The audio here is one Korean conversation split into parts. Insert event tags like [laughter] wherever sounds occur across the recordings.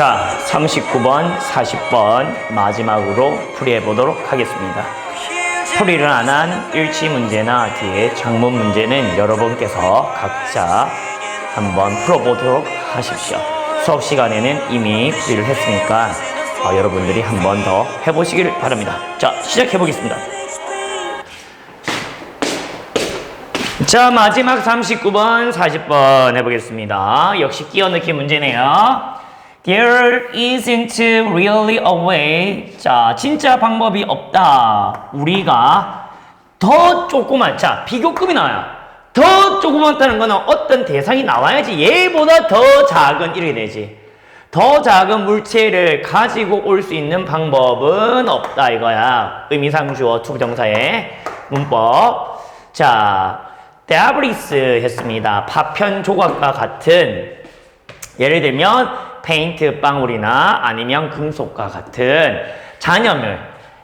자, 39번, 40번 마지막으로 풀이해 보도록 하겠습니다. 풀이를 안 한 일치 문제나 뒤에 장문 문제는 여러분께서 각자 한번 풀어보도록 하십시오. 수업 시간에는 이미 풀이를 했으니까 어, 여러분들이 한 번 더 해보시길 바랍니다. 자, 시작해 보겠습니다. 자, 마지막 39번, 40번 해보겠습니다. 역시 끼어 넣기 문제네요. There isn't really a way. 자, 진짜 방법이 없다. 우리가 더 조그만, 자, 비교급이 나와요. 더 조그맣다는 거는 어떤 대상이 나와야지 얘보다 더 작은 이렇게 되지. 더 작은 물체를 가지고 올 수 있는 방법은 없다 이거야. 의미상주어 투부정사의 문법. 자, 데아브리스 했습니다. 파편 조각과 같은 예를 들면 페인트 방울이나 아니면 금속과 같은 잔여물.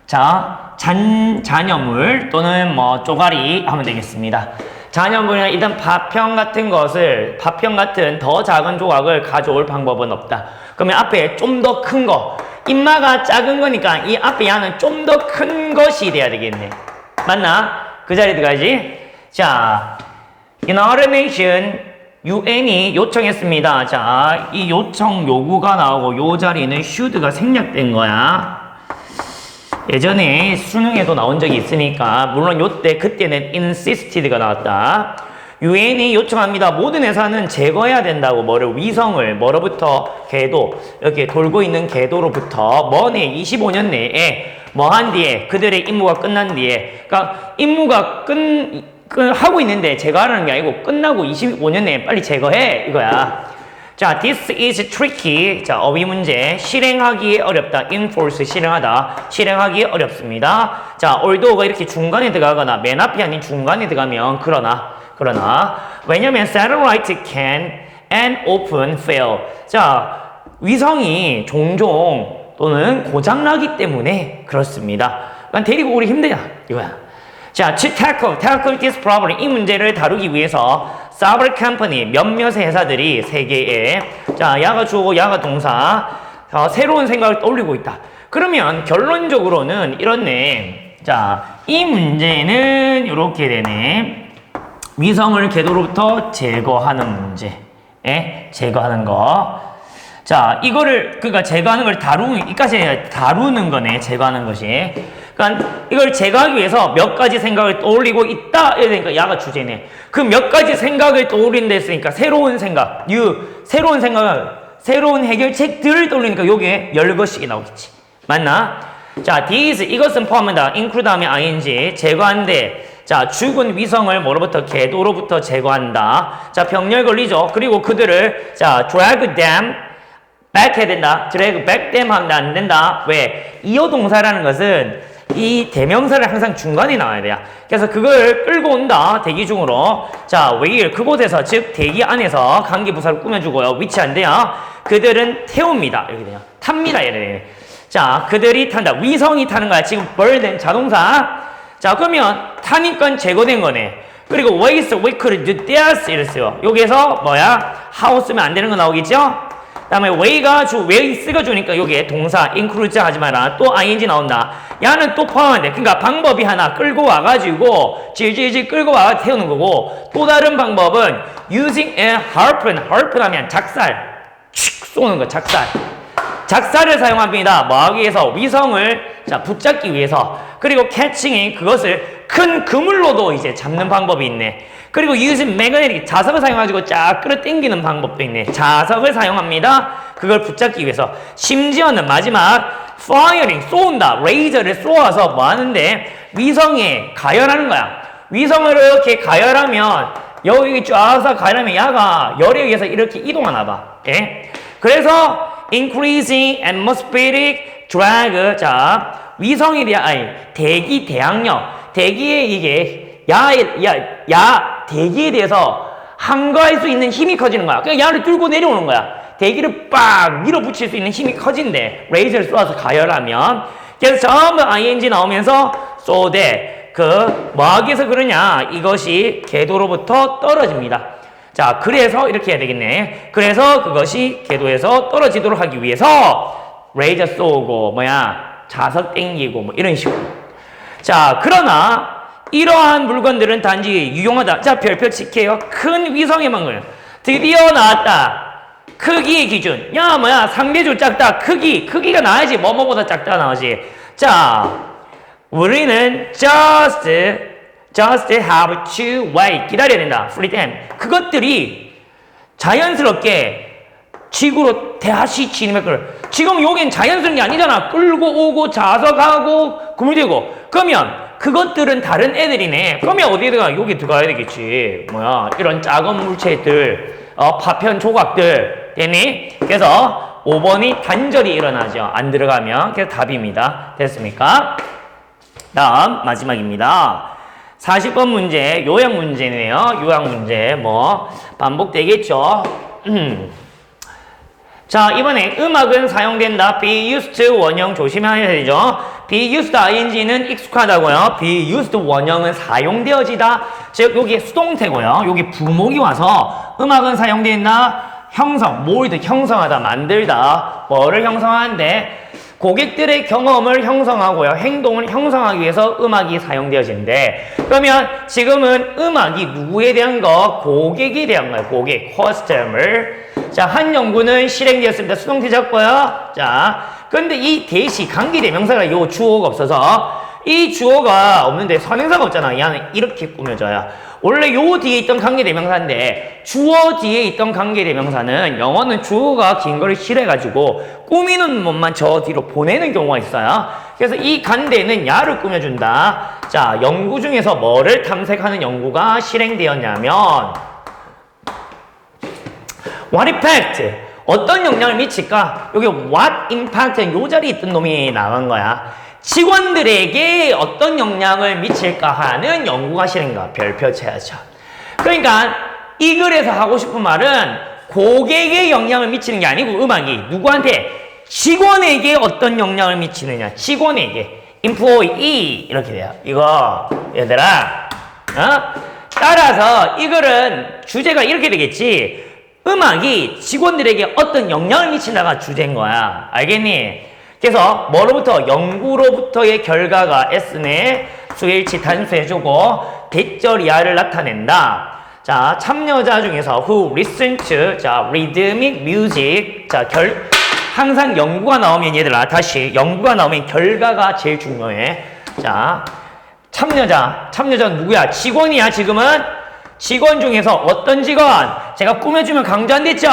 자, 잔 잔여물 또는 뭐 쪼가리 하면 되겠습니다. 잔여물이나 일단 파편 같은 것을 파편 같은 더 작은 조각을 가져올 방법은 없다. 그러면 앞에 좀 더 큰 거. 인마가 작은 거니까 이 앞에 야는 좀 더 큰 것이 돼야 되겠네. 맞나? 그 자리에 들어가야지. 자, in automation UN이 요청했습니다. 자, 이 요청 요구가 나오고 요 자리는 should가 생략된 거야. 예전에 수능에도 나온 적이 있으니까 물론 요때 그때는 insisted가 나왔다. 유엔이 요청합니다. 모든 회사는 제거해야 된다고 뭐를 위성을 뭐로부터 궤도 이렇게 돌고 있는 궤도로부터 먼해 25년 내에 뭐한 뒤에 그들의 임무가 끝난 뒤에 그러니까 임무가 끝, 끝 하고 있는데 제거하라는 게 아니고 끝나고 25년 내에 빨리 제거해 이거야. 자, this is tricky. 자, 어휘 문제. 실행하기 어렵다. enforce 실행하다. 실행하기 어렵습니다. 자, although가 이렇게 중간에 들어가거나 맨 앞이 아닌 중간에 들어가면 그러나 그러나 왜냐면 satellite can and often fail. 자, 위성이 종종 또는 고장나기 때문에 그렇습니다. 그러니까 데리고 오기 힘들다 이거야. 자, to tackle, tackle this problem 이 문제를 다루기 위해서 서버 컴퍼니 몇몇의 회사들이 세계에 자 야가 주어고 야가 동사 어, 새로운 생각을 떠올리고 있다. 그러면 결론적으로는 이렇네. 자, 이 문제는 이렇게 되네. 위성을 궤도로부터 제거하는 문제. 에 제거하는 거. 자, 이거를 그러니까 제거하는 걸 다루는 이까지 다루는 거네. 제거하는 것이. 그러니까 이걸 제거하기 위해서 몇 가지 생각을 떠올리고 있다. 이러니까 야가 주제네. 그 몇 가지 생각을 떠올린다 했으니까 새로운 생각, 유 새로운 생각을 새로운 해결책들을 떠올리니까 요게 열거식이 나오겠지. 맞나? 자, these 이것은 포함한다. include 하면 ing 제거한대. 자, 죽은 위성을 뭐로부터 궤도로부터 제거한다. 자, 병렬 걸리죠. 그리고 그들을 자, drag them back 해야 된다. drag back them 하면 안 된다. 왜? 이어 동사라는 것은 이 대명사를 항상 중간에 나와야 돼요. 그래서 그걸 끌고 온다. 대기 중으로. 자, where 그곳에서 즉 대기 안에서 관계 부사를 꾸며주고요. 위치한데요. 그들은 태웁니다. 이렇게 돼요. 탑니다. 이래. 자, 그들이 탄다. 위성이 타는 거야. 지금 burden 자동사. 자, 그러면 타니까 제거된 거네. 그리고 waste, wake를 do this 이랬어요. 여기에서 뭐야? how 쓰면 안 되는 거 나오겠죠? 다음에 way가 주, waste가 주니까 여기에 동사 include 하지 마라. 또 ing 나온다. 야는 또 포함한데. 그러니까 방법이 하나 끌고 와가지고 질질질 끌고 와가 태우는 거고 또 다른 방법은 using a harpoon. harpoon 하면 작살. 칙 쏘는 거 작살. 작사를 사용합니다. 뭐 하기 위해서 위성을 자 붙잡기 위해서 그리고 캐칭이 그것을 큰 그물로도 이제 잡는 방법이 있네. 그리고 using magnetic 자석을 사용해가지고 쫙 끌어당기는 방법도 있네. 자석을 사용합니다. 그걸 붙잡기 위해서 심지어는 마지막 firing 쏜다. 레이저를 쏘아서 뭐 하는데 위성에 가열하는 거야. 위성을 이렇게 가열하면 여기 쫙서 가열하면 야가 열에 의해서 이렇게 이동하나 봐. 예? 그래서 increasing atmospheric drag 자 위성에 대한 아니 대기 대항력 대기에 이게 야야야 대기에 대해서 항거할 수 있는 힘이 커지는 거야. 그러니까 야를 뚫고 내려오는 거야. 대기를 빡 밀어 붙일 수 있는 힘이 커진대. 레이저를 쏘아서 가열하면 그래서 전부 ing 나오면서 쏘되 그 위해서 그러냐 이것이 궤도로부터 떨어집니다. 자, 그래서 이렇게 해야 되겠네. 그래서 그것이 궤도에서 떨어지도록 하기 위해서 레이저 쏘고 뭐야 자석 땡기고 뭐 이런 식으로. 자, 그러나 이러한 물건들은 단지 유용하다. 자, 별표 칠게요. 큰 위성에만 걸려. 드디어 나왔다. 크기의 기준. 야, 뭐야, 상대적으로 작다. 크기. 크기가 나야지. 뭐뭐보다 작다 나오지. 자, 우리는 just, just have to wait. 기다려야 된다. free time. 그것들이 자연스럽게 지구로 다시 진입할 걸. 지금 여긴 자연스러운 게 아니잖아. 끌고 오고 자석하고 구물되고. 그러면 그것들은 다른 애들이네. 그러면 어디에 들어가? 여기 들어가야 되겠지. 뭐야 이런 작은 물체들, 어, 파편 조각들 됐니? 그래서 5번이 단절이 일어나죠. 안 들어가면 그래서 답입니다. 됐습니까? 다음 마지막입니다. 40번 문제 요약 문제네요. 요약 문제 뭐 반복되겠죠. [clears throat] 음. 자, 이번에 음악은 사용된다. be used 원형 조심해야 되죠. be used ing는 익숙하다고요. be used 원형은 사용되어지다. 즉, 여기 수동태고요. 여기 부목이 와서 음악은 사용된다. 형성, 몰드, 형성하다, 만들다. 뭐를 형성하는데 고객들의 경험을 형성하고요. 행동을 형성하기 위해서 음악이 사용되어지는데 그러면 지금은 음악이 누구에 대한 거? 고객에 대한 거예요. 고객, customer. 자, 한 연구는 실행되었습니다. 수동태 잡고요. 자, 근데 이 대시 관계 대명사가 요 주어가 없어서 이 주어가 없는데 선행사가 없잖아. 얘는 이렇게 꾸며져야. 원래 요 뒤에 있던 관계 대명사인데 주어 뒤에 있던 관계 대명사는 영어는 주어가 긴 거를 실해가지고 꾸미는 것만 저 뒤로 보내는 경우가 있어요. 그래서 이 간대는 야를 꾸며준다. 자, 연구 중에서 뭐를 탐색하는 연구가 실행되었냐면 What impact? 어떤 영향을 미칠까? 여기 what impact 요 자리에 있던 놈이 나간 거야. 직원들에게 어떤 영향을 미칠까 하는 연구가 실행가 별표 쳐야죠. 그러니까 이 글에서 하고 싶은 말은 고객에 영향을 미치는 게 아니고 음악이 누구한테 직원에게 어떤 영향을 미치느냐 직원에게 employee 이렇게 돼요. 이거 얘들아 어? 따라서 이 글은 주제가 이렇게 되겠지. 음악이 직원들에게 어떤 영향을 미친다가 주제인 거야. 알겠니? 그래서 뭐로부터 연구로부터의 결과가 S네 수일치 단수해주고 대절이야를 나타낸다. 자 참여자 중에서 who listen to 자 rhythmic music 자결 항상 연구가 나오면 얘들아 다시 연구가 나오면 결과가 제일 중요해. 자 참여자 참여자는 누구야? 직원이야 지금은 직원 중에서 어떤 직원? 제가 꾸며주면 강조 안 됐죠?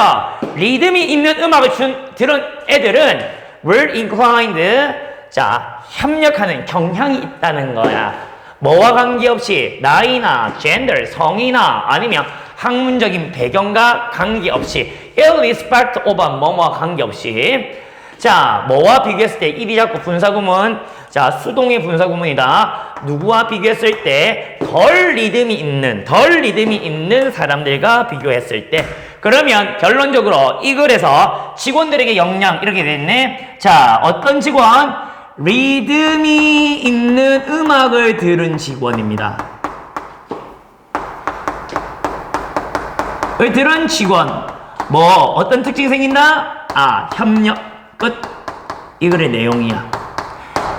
리듬이 있는 음악을 준, 들은 애들은 were inclined. 자 협력하는 경향이 있다는 거야. 뭐와 관계없이 나이나 젠더 성이나 아니면 학문적인 배경과 관계없이 irrespect of 뭐뭐와 관계없이. 자 뭐와 비교했을 때 입이 자꾸 분사구문. 자 수동의 분사구문이다. 누구와 비교했을 때 덜 리듬이 있는 덜 리듬이 있는 사람들과 비교했을 때 그러면 결론적으로 이 글에서 직원들에게 영향 이렇게 됐네. 자, 어떤 직원? 리듬이 있는 음악을 들은 직원입니다. 을 들은 직원. 뭐 어떤 특징이 생긴다? 아, 협력 끝. 이 글의 내용이야.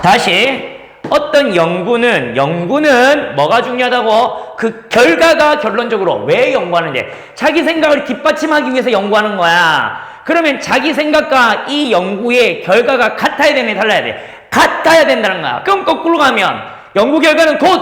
다시 어떤 연구는 연구는 뭐가 중요하다고 그 결과가 결론적으로 왜 연구하는데 자기 생각을 뒷받침하기 위해서 연구하는 거야. 그러면 자기 생각과 이 연구의 결과가 같아야 되네 달라야 돼. 같아야 된다는 거야. 그럼 거꾸로 가면 연구 결과는 곧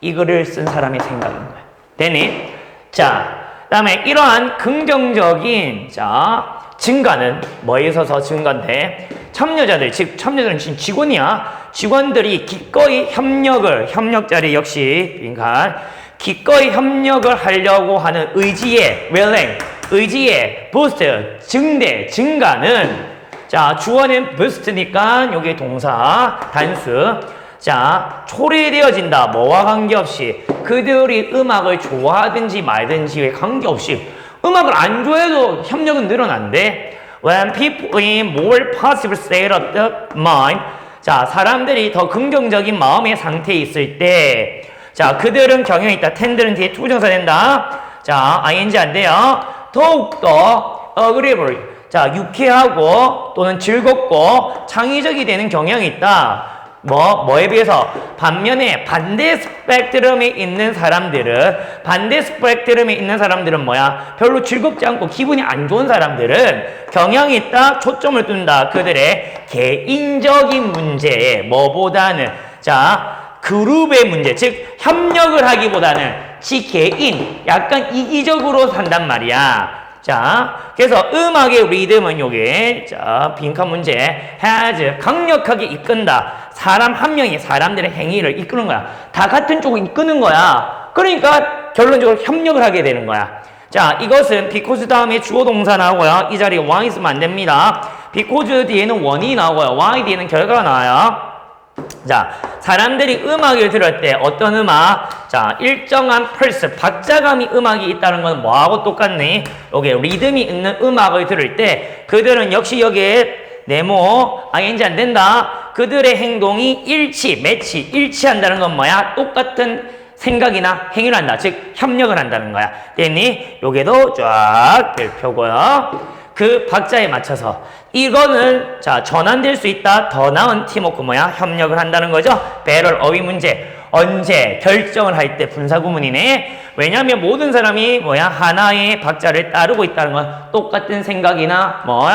이거를 쓴 사람의 생각인 거야. 되니? 자, 그다음에 이러한 긍정적인 자 증가는 뭐에 있어서 증가인데 참여자들 즉 참여자는 지금 직원이야. 직원들이 기꺼이 협력을 협력자리 역시 그러니까 기꺼이 협력을 하려고 하는 의지의 willing 의지의 boost 증대 증가는 자 주어는 boost니까 여기 동사 단수. 자, 초래되어진다. 뭐와 관계없이 그들이 음악을 좋아하든지 말든지에 관계없이 음악을 안 좋아해도 협력은 늘어난대. When people in more positive state of the mind. 자, 사람들이 더 긍정적인 마음의 상태에 있을 때. 자, 그들은 경영이 있다. 텐들은 뒤에 투정사 된다. 자, ing 안 돼요. 더욱더 agreeable. 자, 유쾌하고 또는 즐겁고 창의적이 되는 경향이 있다. 뭐, 뭐에 비해서? 반면에 반대 스펙트럼에 있는 사람들은, 반대 스펙트럼에 있는 사람들은 뭐야? 별로 즐겁지 않고 기분이 안 좋은 사람들은 경향이 있다, 초점을 둔다. 그들의 개인적인 문제에 뭐보다는, 자, 그룹의 문제, 즉, 협력을 하기보다는 지 개인, 약간 이기적으로 산단 말이야. 자, 그래서 음악의 리듬은 요게, 자, 빈칸 문제, has, 강력하게 이끈다. 사람 한 명이 사람들의 행위를 이끄는 거야. 다 같은 쪽을 이끄는 거야. 그러니까 결론적으로 협력을 하게 되는 거야. 자, 이것은 because 다음에 주어 동사 나오고요. 이 자리에 y 있으면 안 됩니다. because 뒤에는 원이 나오고요. y 뒤에는 결과가 나와요. 자, 사람들이 음악을 들을 때 어떤 음악? 자, 일정한 펄스, 박자감이 음악이 있다는 건 뭐하고 똑같니? 여기 리듬이 있는 음악을 들을 때 그들은 역시 여기에 네모, ing 안 된다. 그들의 행동이 일치, 매치, 일치한다는 건 뭐야? 똑같은 생각이나 행위를 한다. 즉, 협력을 한다는 거야. 됐니? 요게도 쫙 별표고요. 그 박자에 맞춰서 이거는 자 전환될 수 있다 더 나은 팀워크 뭐야 협력을 한다는 거죠 배럴 어휘 문제 언제 결정을 할 때 분사 구문이네 왜냐하면 모든 사람이 뭐야 하나의 박자를 따르고 있다는 건 똑같은 생각이나 뭐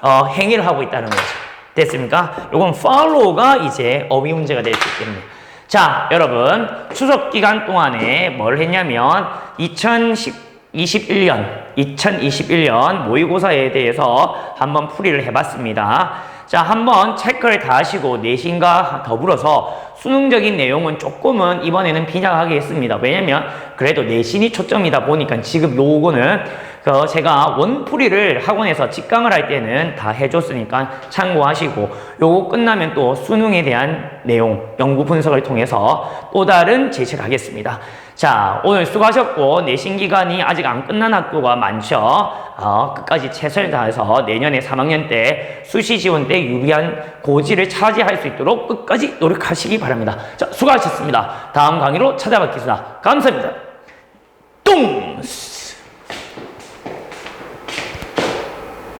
어, 행위를 하고 있다는 거죠 됐습니까 요건 follow가 이제 어휘 문제가 될 수 있겠네요 자 여러분 추석 기간 동안에 뭘 했냐면 2010 21년, 2021년 모의고사에 대해서 한번 풀이를 해봤습니다. 자, 한번 체크를 다 하시고 내신과 더불어서 수능적인 내용은 조금은 이번에는 비장하게 했습니다. 왜냐면 그래도 내신이 초점이다 보니까 지금 요거는 그 제가 원풀이를 학원에서 직강을 할 때는 다 해줬으니까 참고하시고 요거 끝나면 또 수능에 대한 내용 연구 분석을 통해서 또 다른 제시를 하겠습니다. 자 오늘 수고하셨고 내신 기간이 아직 안 끝난 학교가 많죠. 어, 끝까지 최선을 다해서 내년에 3학년 때 수시 지원 때 유리한 고지를 차지할 수 있도록 끝까지 노력하시기 바랍니다. 자 수고하셨습니다. 다음 강의로 찾아뵙겠습니다. 감사합니다. 똥!